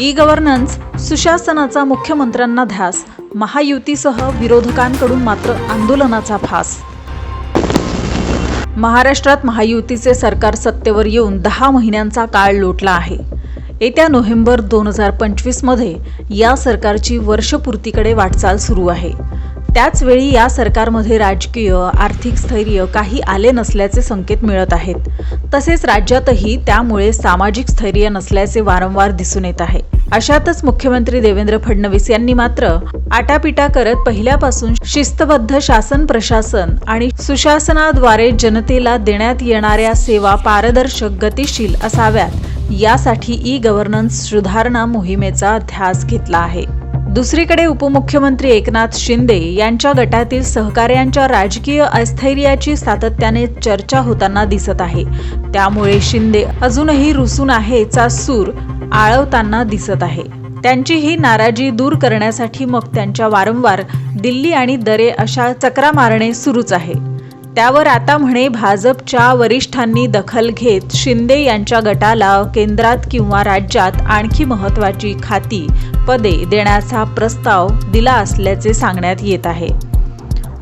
E governance सुशासनाचा मुख्यमंत्र्यांना ध्यास महायुतीसह विरोधकांकडून मात्र आंदोलनाचा फास. महाराष्ट्रात महायुतीचे सरकार सत्तेवर येऊन दहा महिन्यांचा काळ लोटला आहे. येत्या नोव्हेंबर दोन हजार पंचवीसमध्ये या सरकारची वर्षपूर्तीकडे वाटचाल सुरू आहे. त्याचवेळी या सरकारमध्ये राजकीय आर्थिक स्थैर्य काही आले नसल्याचे संकेत मिळत आहेत. तसेच राज्यातही त्यामुळे सामाजिक स्थैर्य नसल्याचे वारंवार दिसून येत आहे. अशातच मुख्यमंत्री देवेंद्र फडणवीस यांनी मात्र आटापिटा करत पहिल्यापासून शिस्तबद्ध शासन प्रशासन आणि सुशासनाद्वारे जनतेला देण्यात येणाऱ्या सेवा पारदर्शक गतिशील असाव्यात यासाठी ई गव्हर्नन्स सुधारणा मोहिमेचा ध्यास घेतला आहे. दुसरीकडे उपमुख्यमंत्री एकनाथ शिंदे यांच्या गटातील सहकार्यांच्या राजकीय अस्थैर्याची सातत्याने चर्चा होताना दिसत आहे. त्यामुळे शिंदे अजूनही रुसून आहेचा सूर आळवताना दिसत आहे. त्यांची ही नाराजी दूर करण्यासाठी मग त्यांच्या वारंवार दिल्ली आणि दरे अशा चक्रा मारणे सुरूच आहे. त्यावर आता म्हणे भाजपच्या वरिष्ठांनी दखल घेत शिंदे यांच्या गटाला केंद्रात किंवा राज्यात आणखी महत्वाची खाती पदे देण्याचा प्रस्ताव दिला असल्याचे सांगण्यात येत आहे.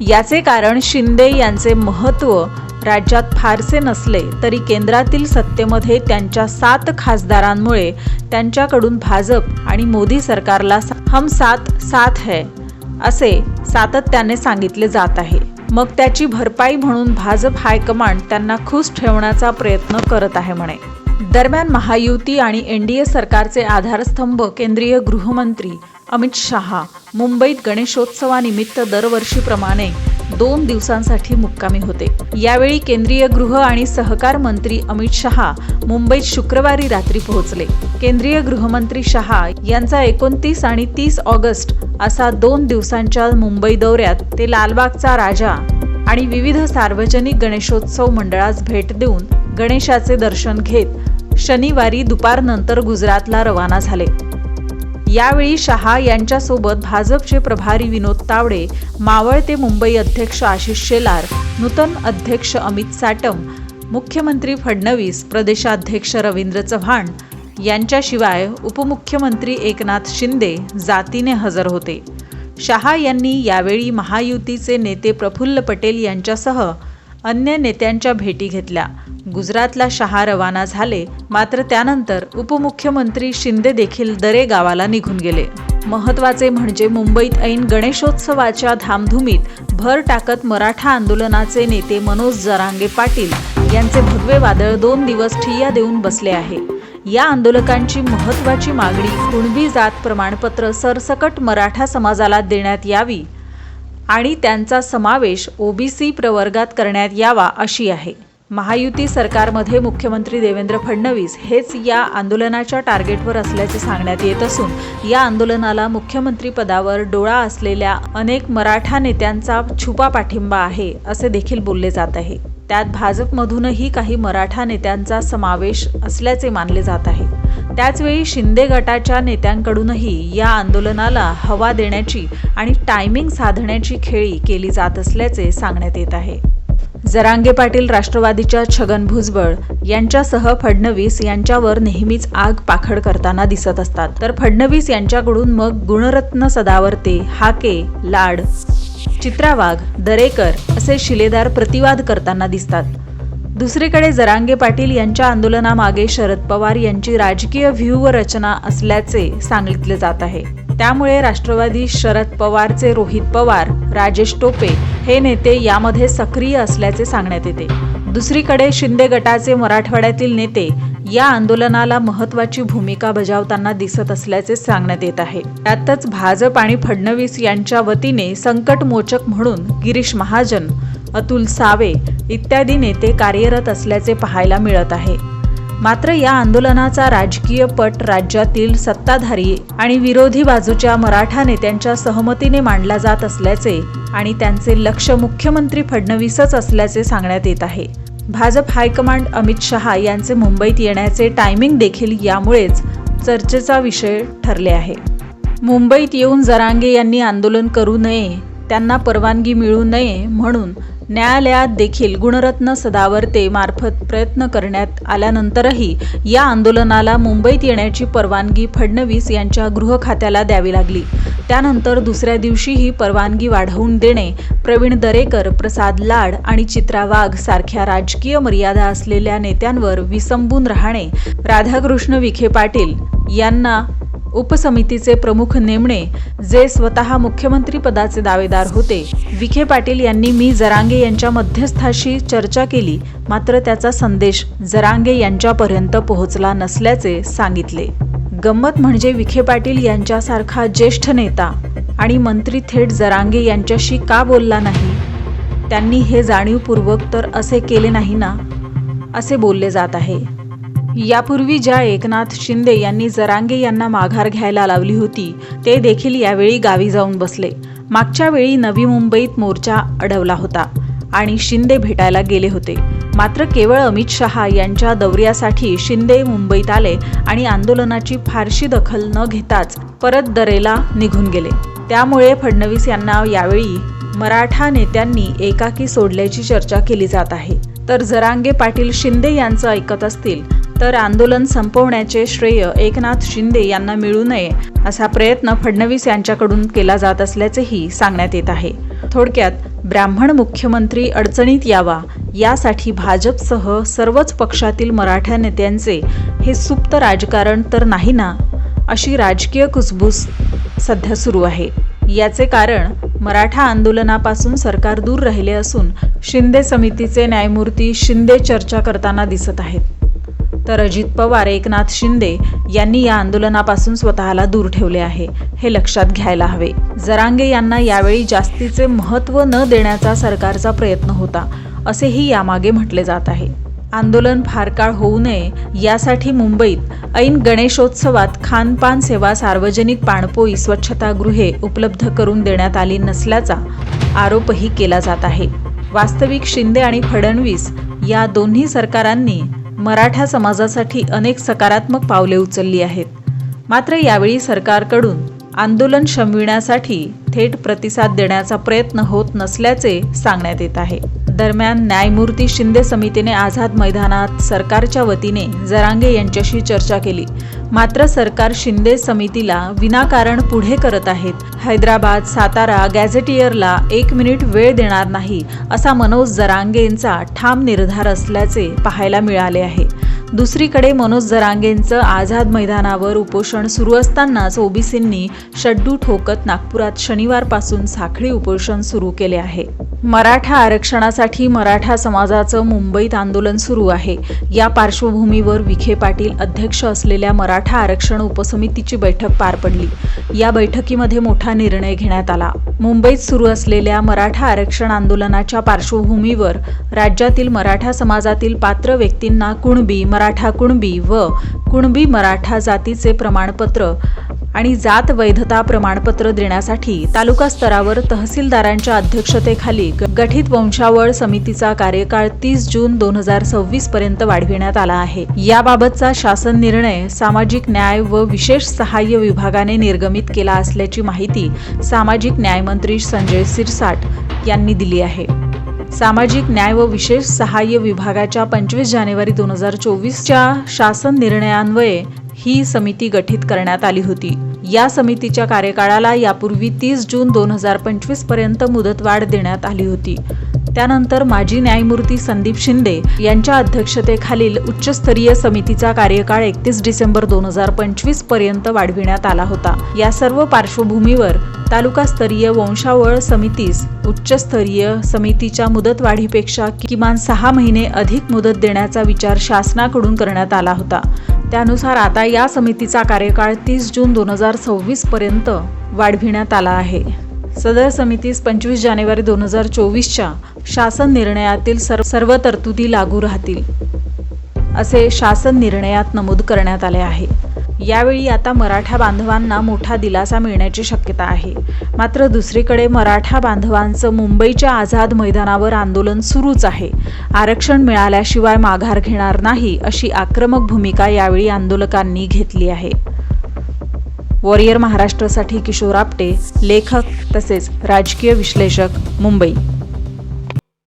याचे कारण शिंदे यांचे महत्त्व राज्यात फारसे नसले तरी केंद्रातील सत्तेमध्ये त्यांच्या सात खासदारांमुळे त्यांच्याकडून भाजप आणि मोदी सरकारला हम साथ साथ है असे सातत्याने सांगितले जात आहे. मग त्याची भरपाई म्हणून भाजप हायकमांड त्यांना खुश ठेवण्याचा प्रयत्न करत आहे म्हणे. दरम्यान महायुती आणि एनडीए सरकारचे आधारस्तंभ केंद्रीय गृहमंत्री अमित शहा. मुंबईत गणेशोत्सवानिमित्त दरवर्षीप्रमाणे दोन दिवसांसाठी मुक्कामी होते. यावेळी केंद्रीय गृह आणि सहकार मंत्री अमित शहा मुंबईत शुक्रवारी रात्री पोहोचले. केंद्रीय गृहमंत्री शहा यांचा एकोणतीस आणि तीस ऑगस्ट असा दोन दिवसांच्या मुंबई दौऱ्यात ते लालबागचा राजा आणि विविध सार्वजनिक गणेशोत्सव मंडळास भेट देऊन गणेशाचे दर्शन घेत शनिवारी दुपारनंतर गुजरातला रवाना झाले. यावेळी शहा यांच्यासोबत भाजपचे प्रभारी विनोद तावडे मावळते मुंबई अध्यक्ष आशिष शेलार नूतन अध्यक्ष अमित साटम मुख्यमंत्री फडणवीस प्रदेशाध्यक्ष रवींद्र चव्हाण यांच्याशिवाय उपमुख्यमंत्री एकनाथ शिंदे जातीने हजर होते. शहा यांनी यावेळी महायुतीचे नेते प्रफुल्ल पटेल यांच्यासह अन्य नेत्यांच्या भेटी घेतल्या. गुजरातला शहा रवाना झाले मात्र त्यानंतर उपमुख्यमंत्री शिंदे देखील दरे गावाला निघून गेले. महत्त्वाचे म्हणजे मुंबईत ऐन गणेशोत्सवाच्या धामधुमीत भर टाकत मराठा आंदोलनाचे नेते मनोज जरांगे पाटील यांचे भगवे वादळ दोन दिवस ठिय्या देऊन बसले आहे. या आंदोलकांची महत्वाची मागणी कुणबी जात प्रमाणपत्र सरसकट मराठा समाजाला देण्यात यावी आणि त्यांचा समावेश ओबीसी प्रवर्गात करण्यात यावा अशी आहे. महायुती सरकारमध्ये मुख्यमंत्री देवेंद्र फडणवीस हेच या आंदोलनाच्या टार्गेटवर असल्याचे सांगण्यात येत असून या आंदोलनाला मुख्यमंत्री पदावर डोळा असलेल्या अनेक मराठा नेत्यांचा छुपा पाठिंबा आहे असे देखील बोलले जात आहे. त्यात भाजपमधूनही काही मराठा नेत्यांचा समावेश असल्याचे मानले जात आहे. त्याचवेळी शिंदे गटाच्या नेत्यांकडूनही या आंदोलनाला हवा देण्याची आणि टायमिंग साधण्याची खेळी केली जात असल्याचे सांगण्यात येत आहे. जरांगे पाटील राष्ट्रवादीच्या छगन भुजबळ यांच्यासह फडणवीस यांच्यावर नेहमीच आग पाखड करताना दिसत असतात. तर फडणवीस यांच्याकडून मग गुणरत्न सदावर्ते हाके लाड चित्रा वाघ दरेकर असे शिलेदार प्रतिवाद करताना दिसतात. दुसरीकडे जरांगे पाटील यांच्या आंदोलनामागे शरद पवार यांची राजकीय व्यूहरचना असल्याचे सांगितले जात आहे. त्यामुळे राष्ट्रवादी शरद पवारचे रोहित पवार राजेश टोपे हे नेते यामध्ये सक्रिय असल्याचे सांगण्यात येते. दुसरीकडे शिंदे गटाचे मराठवाड्यातील नेते या आंदोलनाला महत्वाची भूमिका बजावताना दिसत असल्याचे सांगण्यात येत आहे. त्यातच भाजप आणि फडणवीस यांच्या वतीने संकटमोचक म्हणून गिरीश महाजन अतुल सावे इत्यादी नेते कार्यरत असल्याचे पाहायला मिळत आहे. मात्र या आंदोलनाचा राजकीय पट राज्यातील सत्ताधारी आणि विरोधी बाजूच्या मराठा नेत्यांच्या सहमतीने मांडला जात असल्याचे आणि त्यांचे लक्ष मुख्यमंत्री फडणवीसच असल्याचे सांगण्यात येत आहे. भाजप हायकमांड अमित शहा यांचे मुंबईत येण्याचे टायमिंग देखील यामुळेच चर्चेचा विषय ठरले आहे. मुंबईत येऊन जरांगे यांनी आंदोलन करू नये त्यांना परवानगी मिळू नये म्हणून न्यायालयात देखील गुणरत्न सदावर्ते मार्फत प्रयत्न करण्यात आल्यानंतरही या आंदोलनाला मुंबईत येण्याची परवानगी फडणवीस यांच्या गृह खात्याला द्यावी लागली. त्यानंतर दुसऱ्या दिवशीही परवानगी वाढवून देणे प्रवीण दरेकर प्रसाद लाड आणि चित्रा वाघ सारख्या राजकीय मर्यादा असलेल्या नेत्यांवर विसंबून राहणे राधाकृष्ण विखे पाटील यांना उपसमितीचे प्रमुख नेमणे जे स्वतः मुख्यमंत्री पदाचे दावेदार होते. विखे पाटील यांनी मी जरांगे यांच्या मध्यस्थाशी चर्चा केली मात्र त्याचा संदेश जरांगे यांच्यापर्यंत पोहोचला नसल्याचे सांगितले. गंमत म्हणजे विखे पाटील यांच्यासारखा ज्येष्ठ नेता आणि मंत्री थेट जरांगे यांच्याशी का बोलला नाही? त्यांनी हे जाणीवपूर्वक तर असे केले नाही ना? असे बोलले जात आहे. यापूर्वी ज्या एकनाथ शिंदे यांनी जरांगे यांना माघार घ्यायला लावली होती ते देखील यावेळी गावी जाऊन बसले. मागच्या वेळी नवी मुंबईत मोर्चा अडवला होता आणि शिंदे भेटायला गेले होते. मात्र केवळ अमित शहा यांच्या दौऱ्यासाठी शिंदे मुंबईत आले आणि आंदोलनाची फारशी दखल न घेताच परत दरेला निघून गेले. त्यामुळे फडणवीस यांना यावेळी मराठा नेत्यांनी एकाकी सोडल्याची चर्चा केली जात आहे. तर जरांगे पाटील शिंदे यांचं ऐकत असतील तर आंदोलन संपवण्याचे श्रेय एकनाथ शिंदे यांना मिळू नये असा प्रयत्न फडणवीस यांच्याकडून केला जात असल्याचेही सांगण्यात येत आहे. थोडक्यात ब्राह्मण मुख्यमंत्री अडचणीत यावा यासाठी भाजपसह सर्वच पक्षातील मराठा नेत्यांचे हे सुप्त राजकारण तर नाही ना अशी राजकीय कुसबूस सध्या सुरू आहे. याचे कारण मराठा आंदोलनापासून सरकार दूर राहिले असून शिंदे समितीचे न्यायमूर्ती शिंदे चर्चा करताना दिसत आहेत. तर अजित पवार एकनाथ शिंदे यांनी या आंदोलनापासून स्वतःला दूर ठेवले आहे हे लक्षात घ्यायला हवे. जरांगे यांना यावेळी जास्तीचे महत्त्व न देण्याचा सरकारचा प्रयत्न होता. असेही यामागे म्हटले जात आहे. आंदोलन फार काळ होऊ नये यासाठी मुंबईत ऐन गणेशोत्सवात खानपान सेवा सार्वजनिक पाणपोई स्वच्छतागृहे उपलब्ध करून देण्यात आली नसल्याचा आरोपही केला जात आहे. वास्तविक शिंदे आणि फडणवीस या दोन्ही सरकारांनी मराठा समाजासाठी अनेक सकारात्मक पावले उचलली आहेत. मात्र यावेळी सरकारकडून आंदोलन शमविण्यासाठी थेट प्रतिसाद देण्याचा प्रयत्न होत नसल्याचे सांगण्यात येत आहे. दरम्यान न्यायमूर्ती शिंदे समितीने आझाद मैदानात सरकारच्या वतीने जरांगे यांच्याशी चर्चा केली. मात्र सरकार शिंदे समितीला विनाकारण पुढे करत आहेत. हैदराबाद सातारा गॅझेटियरला एक मिनिट वेळ देणार नाही असा मनोज जरांगेंचा ठाम निर्धार असल्याचे पाहायला मिळाले आहे. दुसरीकडे मनोज जरांगेंचं आझाद मैदानावर उपोषण सुरू असतानाच ओबीसींनी शड्डू ठोकत नागपुरात शनिवारपासून साखळी उपोषण सुरू केले आहे. मराठा आरक्षणासाठी मराठा समाजाचं मुंबईत आंदोलन सुरू आहे. या पार्श्वभूमीवर विखे पाटील अध्यक्ष असलेल्या मराठा आरक्षण उपसमितीची बैठक पार पडली. या बैठकीमध्ये मोठा निर्णय घेण्यात आला. मुंबईत सुरू असलेल्या मराठा आरक्षण आंदोलनाच्या पार्श्वभूमीवर राज्यातील मराठा समाजातील पात्र व्यक्तींना कुणबी मराठा कुणबी व कुणबी मराठा जातीचे प्रमाणपत्र आणि जात वैधता प्रमाणपत्र देण्यासाठी तालुका स्तरावर तहसीलदारांच्या अध्यक्षतेखाली गठित गठीत वंशावळ समितीचा कार्यकाळ तीस जून दोन हजार सव्वीस पर्यंत वाढविण्यात आला आहे. याबाबतचा शासन निर्णय सामाजिक न्याय व विशेष सहाय्य विभागाने निर्गमित केला असल्याची माहिती सामाजिक न्यायमंत्री संजय सिरसाट यांनी दिली आहे. सामाजिक न्याय व विशेष सहाय्य विभागाच्या पंचवीस जानेवारी दोन हजार चोवीसच्या शासन निर्णयान्वये ही समिती गठीत करण्यात आली होती. या समितीच्या कार्यकाळाला यापूर्वी तीस जून दोन हजार पंचवीसपर्यंत मुदतवाढ देण्यात आली होती. त्यानंतर माजी न्यायमूर्ती संदीप शिंदे यांच्या अध्यक्षतेखालील उच्चस्तरीय समितीचा कार्यकाळ एकतीस डिसेंबर दोन हजार पंचवीसपर्यंत वाढविण्यात आला होता. या सर्व पार्श्वभूमीवर तालुकास्तरीय वंशावळ समितीस उच्चस्तरीय समितीच्या मुदतवाढीपेक्षा किमान सहा महिने अधिक मुदत देण्याचा विचार शासनाकडून करण्यात आला होता. त्यानुसार आता या समितीचा कार्यकाळ तीस जून दोन हजार सव्वीस पर्यंत वाढविण्यात आला आहे. सदर समितीस पंचवीस जानेवारी दोन हजार चोवीसच्या शासन निर्णयातील सर्व सर्व तरतुदी लागू राहतील असे शासन निर्णयात नमूद करण्यात आले आहे. यावेळी आता मराठा बांधवांना मोठा दिलासा मिळण्याची शक्यता आहे. मात्र दुसरीकडे मराठा बांधवांचं मुंबईच्या आझाद मैदानावर आंदोलन सुरूच आहे. आरक्षण मिळाल्याशिवाय माघार घेणार नाही अशी आक्रमक भूमिका यावेळी आंदोलकांनी घेतली आहे. वॉरियर महाराष्ट्रासाठी किशोर आपटे लेखक तसेच राजकीय विश्लेषक मुंबई.